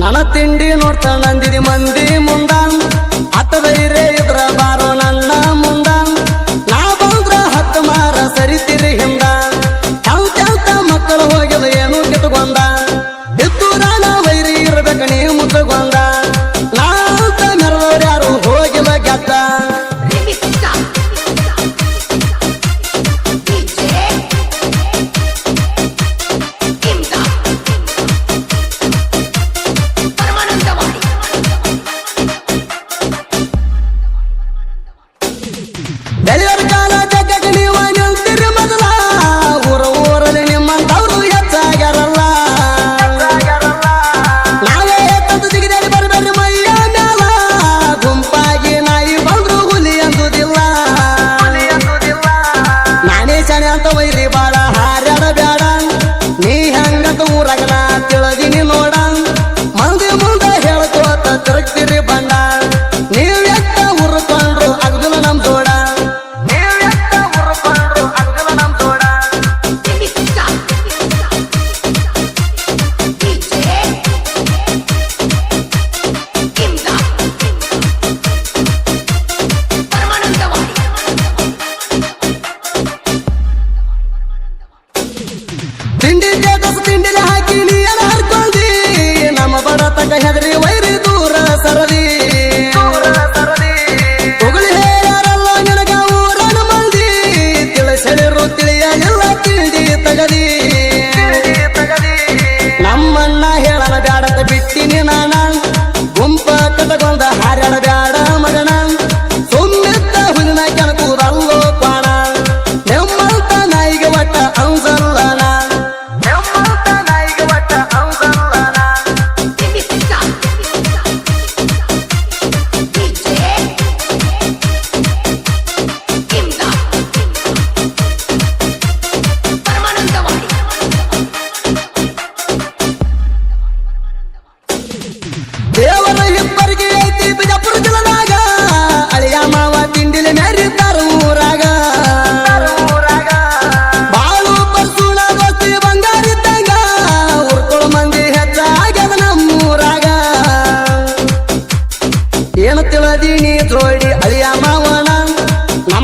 ನನ ತಿಂಡಿ ನೋಡ್ತಾ ನಂದಿದಿ ಮಂದಿ ಮುಂದಾನ್ ಅತ್ತ ಧೈರ್ಯ ಇದ್ರ ಬಾರ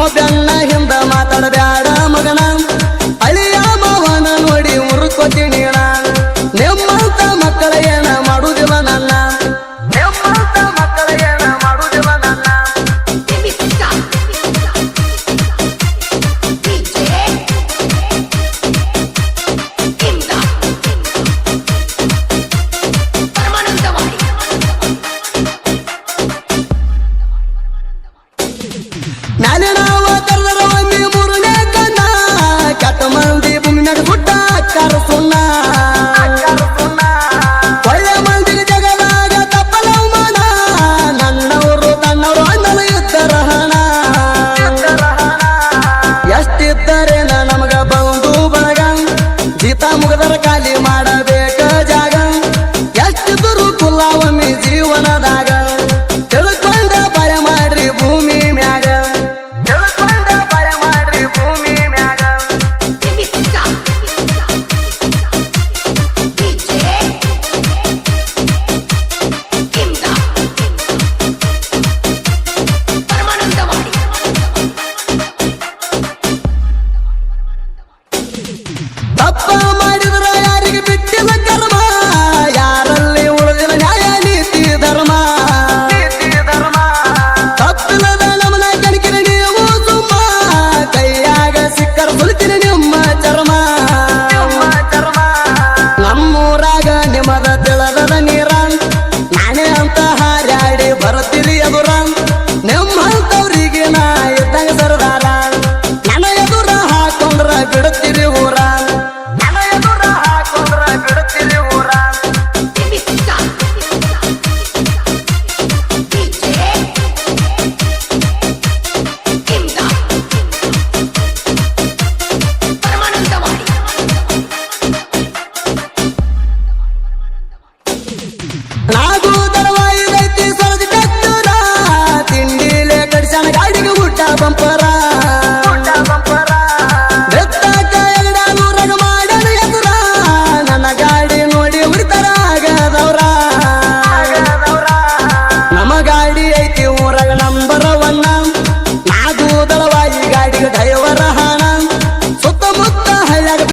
love and life. ಹೊಡೆದರ ಖಾಲಿ ಮಾಡಬೇಕ ಜಾಗ. ಎಷ್ಟಿದ್ರು ಕುಲಾವಮ್ಮಿ ಜೀವನದಾಗ. ತಿಳ್ಕೊಂಡ ಬರೆ ಮಾಡ್ರಿ ಭೂಮಿ ಮ್ಯಾಗ. ತಿಳ್ಕೊಂಡ ಬರೆ ಮಾಡ್ರಿ ಭೂಮಿ ಮ್ಯಾಗ. ತಪ್ಪ